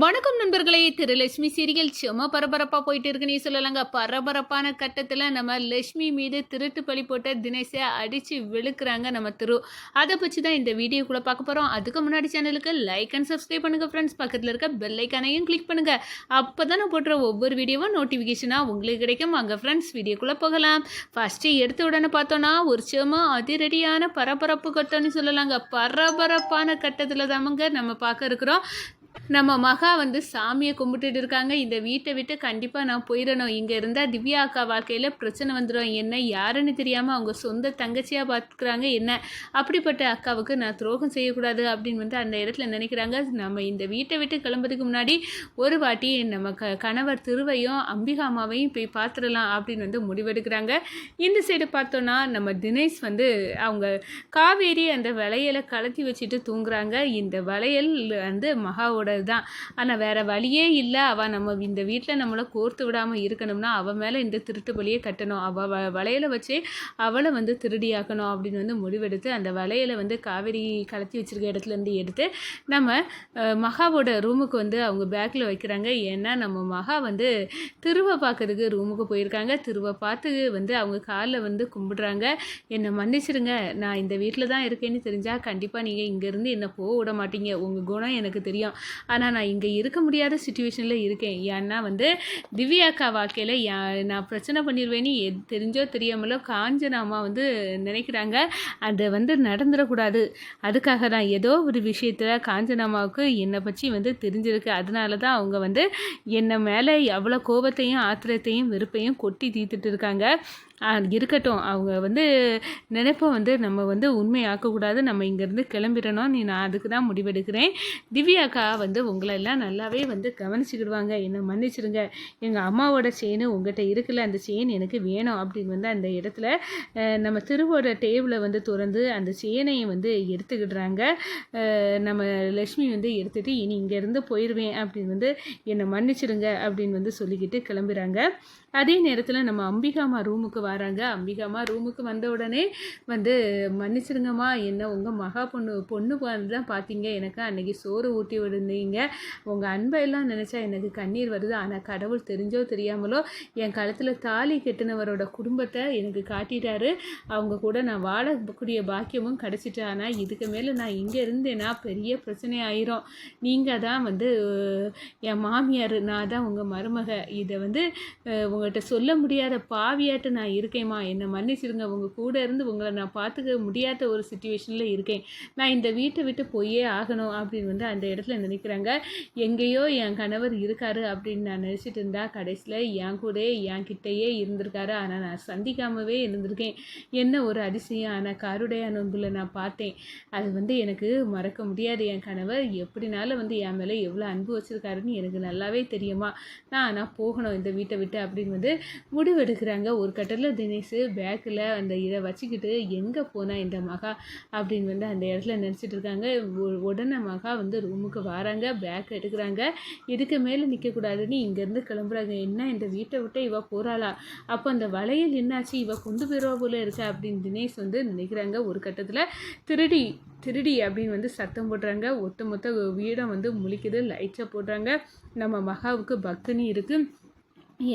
வணக்கம் நண்பர்களே. திரு லட்சுமி சீரியல் சும்மா பரபரப்பாக போயிட்டு இருக்குன்னு சொல்லலாங்க பரபரப்பான கட்டத்தில் நம்ம லட்சுமி மீது திருட்டு பழி போட்ட தினேஷை அடித்து வெளுக்கிறாங்க நம்ம திரு. அதை பற்றி தான் இந்த வீடியோக்குள்ளே பார்க்க போகிறோம் அதுக்கு முன்னாடி சேனலுக்கு லைக் அண்ட் சப்ஸ்கிரைப் பண்ணுங்கள் ஃப்ரெண்ட்ஸ் பக்கத்தில் இருக்க பெல்லைக்கானையும் கிளிக் பண்ணுங்கள் அப்போ தான் நான் போடுற ஒவ்வொரு வீடியோவும் நோட்டிஃபிகேஷனாக உங்களுக்கு கிடைக்கும். அங்கே ஃப்ரெண்ட்ஸ் வீடியோக்குள்ளே போகலாம். ஃபஸ்ட்டு எடுத்த உடனே பார்த்தோன்னா ஒரு சும்மா அதிரடியான பரபரப்பு கட்டம்னு சொல்லலாங்க. பரபரப்பான கட்டத்தில் தாமங்க நம்ம பார்க்க இருக்கிறோம். நம்ம மகா வந்து சாமியை கும்பிட்டுட்டு இருக்காங்க. இந்த வீட்டை விட்டு கண்டிப்பாக நான் போயிடணும். இங்கே இருந்தால் திவ்யா அக்கா வாழ்க்கையில் பிரச்சனை வந்துடும் என்ன யாருன்னு தெரியாமல் அவங்க சொந்த தங்கச்சியாக பார்த்துக்கிறாங்க என்ன அப்படிப்பட்ட அக்காவுக்கு நான் துரோகம் செய்யக்கூடாது அப்படின்னு வந்து அந்த இடத்துல நினைக்கிறாங்க. நம்ம இந்த வீட்டை விட்டு கிளம்புறதுக்கு முன்னாடி ஒரு வாட்டி நம்ம க கணவர் திருவையும் அம்பிகா அம்மாவையும் போய் பார்த்துடலாம் அப்படின்னு வந்து முடிவெடுக்கிறாங்க. இந்த சைடு பார்த்தோன்னா நம்ம தினேஷ் வந்து அவங்க காவேரி அந்த வளையலை கலத்தி வச்சுட்டு தூங்குறாங்க. இந்த வளையல் வந்து மகாவோடது தான் ஆனால் வேறு வழியே இல்லை. அவள் நம்ம இந்த வீட்டில் நம்மளை கோர்த்து விடாமல் இருக்கணும்னா அவள் மேலே இந்த திருட்டு பலியை கட்டணும். அவள் வ வளையலை வச்சே அவளை வந்து திருடியாக்கணும் அப்படின்னு வந்து முடிவெடுத்து அந்த வளையலை வந்து காவேரி கலத்தி வச்சுருக்க இடத்துலேருந்து எடுத்து நம்ம மகாவோட ரூமுக்கு வந்து அவங்க பேக்கில் வைக்கிறாங்க. ஏன்னா நம்ம மகா வந்து திருவை பார்க்கறதுக்கு ரூமுக்கு போயிருக்காங்க. திருவை பார்த்து வந்து அவங்க காலில் வந்து கும்பிடுறாங்க. என்னை மன்னிச்சிடுங்க நான் இந்த வீட்டில் தான் இருக்கேன்னு தெரிஞ்சால் கண்டிப்பாக நீங்கள் இங்கேருந்து என்னை போக விட மாட்டீங்க. உங்கள் குணம் எனக்கு தெரியும். ஆனால் நான் இங்கே இருக்க முடியாத சுச்சுவேஷனில் இருக்கேன். ஏன்னா வந்து திவ்யாக்கா வாழ்க்கையில் நான் பிரச்சனை பண்ணிடுவேன்னு எது தெரிஞ்சோ தெரியாமலோ காஞ்சனாமா அம்மா வந்து நினைக்கிறாங்க. அது வந்து நடந்துடக்கூடாது. அதுக்காக தான் ஏதோ ஒரு விஷயத்தில் காஞ்சனாமாவுக்கு என்னை பற்றி வந்து தெரிஞ்சிருக்கு. அதனால தான் அவங்க வந்து என்னை மேலே எவ்வளோ கோபத்தையும் ஆத்திரத்தையும் வெறுப்பையும் கொட்டி தீர்த்துட்டு இருக்காங்க. இருக்கட்டும். அவங்க வந்து நினைப்ப வந்து நம்ம வந்து உண்மையாக்கக்கூடாது. நம்ம இங்கேருந்து கிளம்பிடணும். நீ நான் அதுக்கு தான் முடிவெடுக்கிறேன். திவ்யாக்கா வந்து உங்களை எல்லாம் நல்லாவே வந்து கவனிச்சுக்கிடுவாங்க. என்னை மன்னிச்சிடுங்க. எங்கள் அம்மாவோட செயின் உங்கள்கிட்ட இருக்குல்ல அந்த செயின் எனக்கு வேணும் அப்படின்னு வந்து அந்த இடத்துல நம்ம திருவோட டேபிளை வந்து திறந்து அந்த செயினையும் வந்து எடுத்துக்கிடுறாங்க. நம்ம லக்ஷ்மி வந்து எடுத்துகிட்டு இனி இங்கேருந்து போயிடுவேன் அப்படின்னு வந்து என்னை மன்னிச்சிடுங்க அப்படின்னு வந்து சொல்லிக்கிட்டு கிளம்புறாங்க. அதே நேரத்தில் நம்ம அம்பிகாமா ரூமுக்கு வராங்க. அம்பிகாமா ரூமுக்கு வந்த உடனே வந்து மன்னிச்சிடுங்கம்மா என்ன உங்கள் மகா பொண்ணு பொண்ணு தான் பார்த்தீங்க. எனக்கு அன்னைக்கு சோறு ஊட்டி விடுந்தீங்க. உங்கள் அன்பை எல்லாம் நினச்சா எனக்கு கண்ணீர் வருது. ஆனால் கடவுள் தெரிஞ்சோ தெரியாமலோ என் கழுத்தில் தாலி கெட்டினவரோட குடும்பத்தை எனக்கு காட்டிட்டாரு. அவங்க கூட நான் வாழக்கூடிய பாக்கியமும் கிடச்சிட்டு ஆனால் இதுக்கு மேலே நான் இங்கே இருந்தேன்னா பெரிய பிரச்சனை ஆயிரும். நீங்கள் தான் வந்து என் மாமியார் நான் தான் உங்கள் மருமக. இதை வந்து உங்கள்கிட்ட சொல்ல முடியாத பாவியாட்டு நான் இருக்கேம்மா என்னை மன்னிச்சிடுங்க. உங்கள் கூட இருந்து உங்களை நான் பார்த்துக்க முடியாத ஒரு சுச்சுவேஷனில் இருக்கேன். நான் இந்த வீட்டை விட்டு போயே ஆகணும் அப்படின்னு வந்து அந்த இடத்துல நினைக்கிறாங்க. எங்கேயோ என் கணவர் இருக்காரு அப்படின்னு நான் நினச்சிட்டு இருந்தா கடைசியில் என் கூட என் கிட்டேயே இருந்திருக்காரு. ஆனால் நான் சந்திக்காமவே இருந்திருக்கேன். என்ன ஒரு அதிசயம். ஆனால் கருடைய நோன்புல நான் பார்த்தேன். அது வந்து எனக்கு மறக்க முடியாது. என் கணவர் எப்படினாலும் வந்து என் மேலே எவ்வளோ அன்பு வச்சுருக்காருன்னு எனக்கு நல்லாவே தெரியுமா. நான் ஆனால் போகணும் இந்த வீட்டை விட்டு அப்படின்னு வந்து முடிவெடுக்கிறாங்க. ஒரு கட்டத்தில் தினேஷ் பேக்கில் அந்த இதை வச்சுக்கிட்டு எங்கே போனா இந்த மகா அப்படின்னு வந்து அந்த இடத்துல நினச்சிட்டு இருக்காங்க. உடனே மகா வந்து ரூமுக்கு வராங்க பேக் எடுக்கிறாங்க. இதுக்கு மேலே நிற்கக்கூடாதுன்னு இங்கேருந்து கிளம்புறாங்க என்ன இந்த வீட்டை விட்டு இவ போகிறாளா அப்போ அந்த வளையல் என்னாச்சு? இவ கொண்டு போயிடுவா போல இருக்கா அப்படின்னு தினேஷ் வந்து நினைக்கிறாங்க. ஒரு கட்டத்தில் திருடி திருடி அப்படின்னு வந்து சத்தம் போடுறாங்க. ஒட்டுமொத்த வீடம் வந்து முழிக்குது. லைட்ஸை போடுறாங்க. நம்ம மகாவுக்கு பக்தினி இருக்குது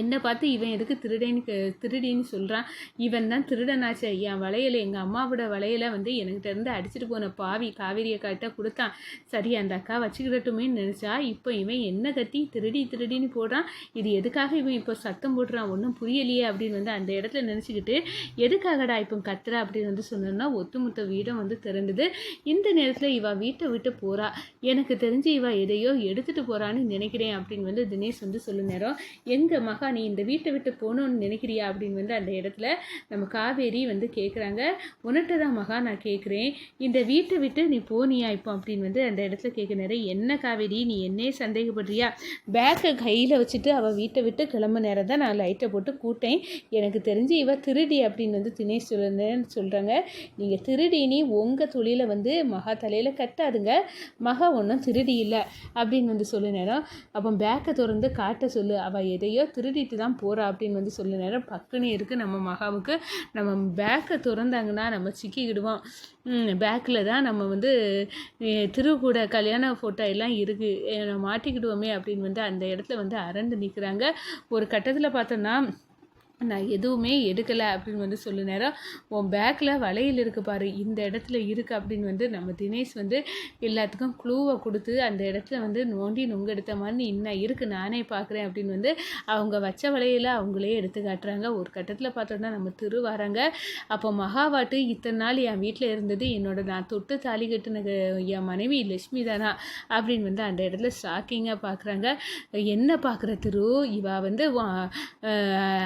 என்னை பார்த்து இவன் எதுக்கு திருடேன்னு திருடின்னு சொல்கிறான் இவன் தான் திருடனாச்சே என் வளையல் எங்கள் அம்மாவோட வளையலை வந்து என்கிட்ட இருந்து அடிச்சிட்டு போன பாவி காவேரி அக்காட்ட கொடுத்தான். சரி அந்த அக்கா வச்சுக்கிடட்டுமேன்னு நினச்சா இப்போ இவன் என்ன கத்தி திருடி திருடின்னு போடுறான். இது எதுக்காக இவன் இப்போ சத்தம் போடுறான்? ஒன்றும் புரியலையே அப்படின்னு வந்து அந்த இடத்துல நினச்சிக்கிட்டு எதுக்காகடா இப்போ கத்துற? அப்படின்னு வந்து சொன்னோம்னா ஒத்துமொத்த வீடும் வந்து திறந்தது. இந்த நேரத்தில் இவ வீட்டை விட்டு போகிறா எனக்கு தெரிஞ்சு இவ எதையோ எடுத்துகிட்டு போகிறான்னு நினைக்கிறேன் அப்படின்னு வந்து தினேஷ் வந்து சொல்லும் நேரம் எங்கள் ஆகா நீ இந்த வீட்டை விட்டு போகணும்னு நினைக்கிறியா? அப்படின்னு வந்து அந்த இடத்துல நம்ம காவேரி வந்து கேட்குறாங்க உன்கிட்ட தான் மகா நான் கேட்குறேன் இந்த வீட்டை விட்டு நீ போனியா இப்போ? அப்படின்னு வந்து அந்த இடத்துல கேட்க நேரம் என்ன காவேரி நீ என்னே சந்தேகப்படுறியா? பேக்கை கையில் வச்சுட்டு அவள் வீட்டை விட்டு கிளம்ப நேரம் தான் நான் லைட்டை போட்டு கூட்டேன். எனக்கு தெரிஞ்சு இவ திருடி அப்படின்னு வந்து தினேஷ் சொல்லுன்னு சொல்கிறாங்க நீங்கள் திருடினி உங்கள் தொழிலை வந்து மகா தலையில் கட்டாதுங்க. மகா ஒன்றும் திருடி இல்லை அப்படின்னு வந்து சொல்லு நேரம் அப்போ பேக்கை திறந்து காட்ட சொல்லு. அவள் எதையோ திருடிட்டு தான் போகிறா அப்படின்னு வந்து சொல்ல நேரம் பக்குன்னு இருக்குது நம்ம மகாவுக்கு நம்ம பேக்கை திறந்தாங்கன்னா நம்ம சிக்கிக்கிடுவோம் பேக்கில் தான் நம்ம வந்து திருக்கூட கல்யாண ஃபோட்டோ எல்லாம் இருக்குது மாட்டிக்கிடுவோமே அப்படின்னு வந்து அந்த இடத்துல வந்து அரண்டு நிற்கிறாங்க ஒரு கட்டத்தில் பார்த்தோன்னா நான் எதுவுமே எடுக்கலை அப்படின்னு வந்து சொல்லு நேரம் உன் பேக்கில் வளையல் இருக்கு பாரு இந்த இடத்துல இருக்குது அப்படின்னு வந்து நம்ம தினேஷ் வந்து எல்லாத்துக்கும் க்ளூவை கொடுத்து அந்த இடத்துல வந்து நோண்டி நொங்க எடுத்த மாதிரி இன்னும் இருக்குது நானே பார்க்குறேன் அப்படின்னு வந்து அவங்க வச்ச வளையல அவங்களே எடுத்து காட்டுறாங்க. ஒரு கட்டத்தில் பார்த்தோன்னா நம்ம திரு வராங்க. அப்போ மகாவாட்டு இத்தனை நாள் என் வீட்டில் இருந்தது என்னோட நான் தொட்டு தாலி கட்டின என் மனைவி லட்சுமி தானா அப்படின்னு வந்து அந்த இடத்துல ஷாக்கிங்காக பார்க்குறாங்க என்ன பார்க்குற திரு? இவா வந்து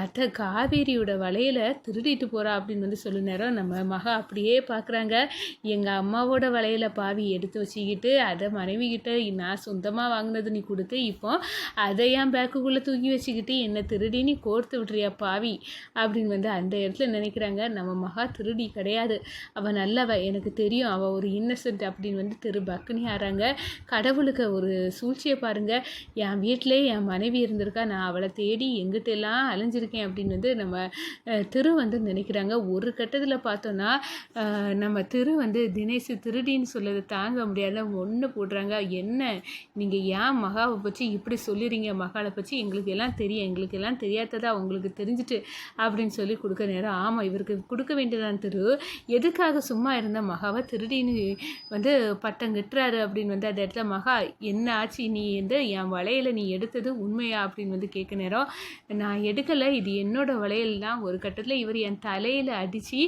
அத்தை காவேரியோட வலையில திருடிட்டு போகிறா அப்படின்னு வந்து சொல்லு நேரம் நம்ம மகா அப்படியே பார்க்குறாங்க எங்கள் அம்மாவோட வலையில் பாவி எடுத்து வச்சுக்கிட்டு அதை மனைவிக்கிட்ட நான் சொந்தமாக வாங்கினது நீ கொடுத்து இப்போ அதை என் பேக்குக்குள்ளே தூக்கி வச்சுக்கிட்டு என்னை திருடி நீ கோர்த்து விட்றியா பாவி? அப்படின்னு வந்து அந்த இடத்துல நினைக்கிறாங்க. நம்ம மகா திருடி கிடையாது. அவள் நல்லவ எனக்கு தெரியும். அவள் ஒரு இன்னசென்ட் அப்படின்னு வந்து திரு பக்குனி ஆறாங்க. கடவுளுக்கு ஒரு சூழ்ச்சியை பாருங்கள் என் வீட்டிலே என் மனைவி இருந்திருக்கா. நான் அவளை தேடி எங்கிட்ட எல்லாம் அலைஞ்சிருக்கேன் அப்படின்னு அப்படின்னு வந்து நம்ம திரு வந்து நினைக்கிறாங்க. ஒரு கட்டத்தில் பார்த்தோன்னா நம்ம திரு வந்து தினேஷ் திருடின்னு சொல்லதை தாங்க முடியாத ஒன்று போடுறாங்க. என்ன? நீங்கள் ஏன் மகாவை பற்றி இப்படி சொல்லிடுறீங்க மகாவை பற்றி எங்களுக்கு எல்லாம் தெரியும். எங்களுக்கு எல்லாம் தெரியாததா உங்களுக்கு தெரிஞ்சுட்டு அப்படின்னு சொல்லி கொடுக்க நேரம். ஆமாம் இவருக்கு கொடுக்க வேண்டியதான் திரு. எதுக்காக சும்மா இருந்த மகாவை திருடின்னு வந்து பட்டம் கட்டுறாரு அப்படின்னு வந்து அந்த இடத்துல மகா என்ன ஆச்சு? நீ வந்து என் வலையில் நீ எடுத்தது உண்மையா? அப்படின்னு வந்து கேட்க நேரம். நான் எடுக்கலை. இது என்னோட என்னோட வளையல் தான் ஒரு கட்டத்தில் இவர் என் தலையில் அடித்து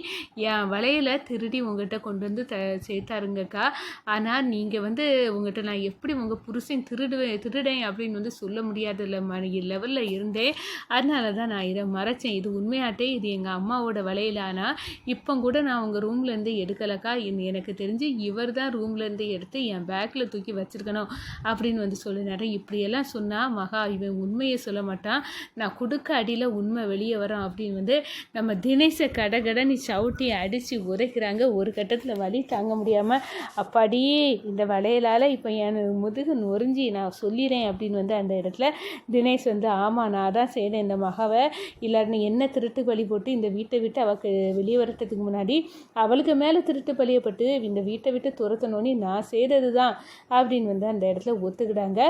என் வளையலை திருடி உங்கள்கிட்ட கொண்டு வந்து த சேர்த்தாருங்கக்கா. ஆனால் நீங்கள் வந்து உங்கள்கிட்ட நான் எப்படி உங்கள் புருஷன் திருடுவேன் திருடேன் அப்படின்னு வந்து சொல்ல முடியாதுல்ல மணி லெவலில் இருந்தேன் அதனால தான் நான் இதை மறைச்சேன். இது உண்மையாட்டே இது எங்கள் அம்மாவோட வளையல். ஆனால் இப்போ கூட நான் உங்கள் ரூம்லேருந்து எடுக்கலக்கா. எனக்கு தெரிஞ்சு இவர் தான் ரூம்லேருந்து எடுத்து என் பேக்கில் தூக்கி வச்சுருக்கணும் அப்படின்னு வந்து சொல்லினாரு. இப்படியெல்லாம் சொன்னால் மகா இவன் உண்மையை சொல்ல மாட்டான். நான் கொடுக்க அடியில் உண்மை வெளி வெளியே வரோம் அப்படின்னு வந்து நம்ம தினேஷை கடகடன்னு சவுட்டி அடித்து உரைக்கிறாங்க ஒரு கட்டத்தில் வலி தாங்க முடியாமல் அப்பாடியே இந்த வளையலால் இப்போ என் முதுகு நொறிஞ்சி நான் சொல்லிடுறேன் அப்படின்னு வந்து அந்த இடத்துல தினேஷ் வந்து ஆமாம் நான் தான் செய்தேன் இந்த மகாவை. இல்லைன்னு என்ன திருட்டு பலி போட்டு இந்த வீட்டை விட்டு அவளுக்கு வெளியே வரத்துக்கு முன்னாடி அவளுக்கு மேலே திருட்டு பலியப்பட்டு இந்த வீட்டை விட்டு துரத்தணும்னு நான் செய்தது தான் அப்படின்னு வந்து அந்த இடத்துல ஒத்துக்கிட்டாங்க.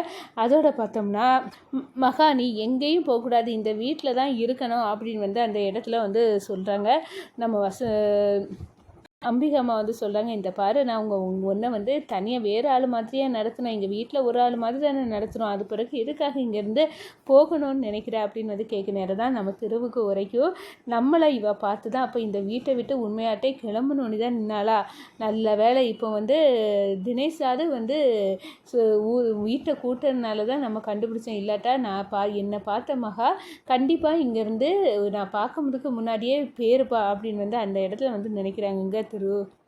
அதோட பார்த்தோம்னா மகா நீ எங்கேயும் போகக்கூடாது. இந்த வீட்டில் தான் இருக்கணும். அப்படின்னு வந்து அந்த இடத்துல வந்து சொல்கிறாங்க நம்ம வச அம்பிகா அம்மா வந்து சொல்கிறாங்க இந்த பாரு நான் உங்கள் உங்கள் ஒன்றை வந்து தனியாக வேறு ஆள் மாதிரியே நடத்தினேன். எங்கள் வீட்டில் ஒரு ஆள் மாதிரி தானே நடத்துகிறோம் அது பிறகு எதுக்காக இங்கேருந்து போகணும்னு நினைக்கிறேன் அப்படின்னு வந்து கேட்க நேரம் தான் நம்ம தெருவுக்கு வரைக்கும் நம்மளை இவ பார்த்து தான் அப்போ இந்த வீட்டை விட்டு உண்மையாட்டே கிளம்பணும்னு தான் நின்னாளா? நல்ல வேலை இப்போ வந்து தினேஷாவது வந்து வீட்டை கூட்டுறதுனால தான் நம்ம கண்டுபிடிச்சோம். இல்லாட்டா நான் பா என்னை பார்த்த மகா கண்டிப்பாக இங்கேருந்து நான் பார்க்க முதுக்கு முன்னாடியே பேருப்பா அப்படின்னு வந்து அந்த இடத்துல வந்து நினைக்கிறாங்க. இங்கே ಮಾಡ್ತಿರು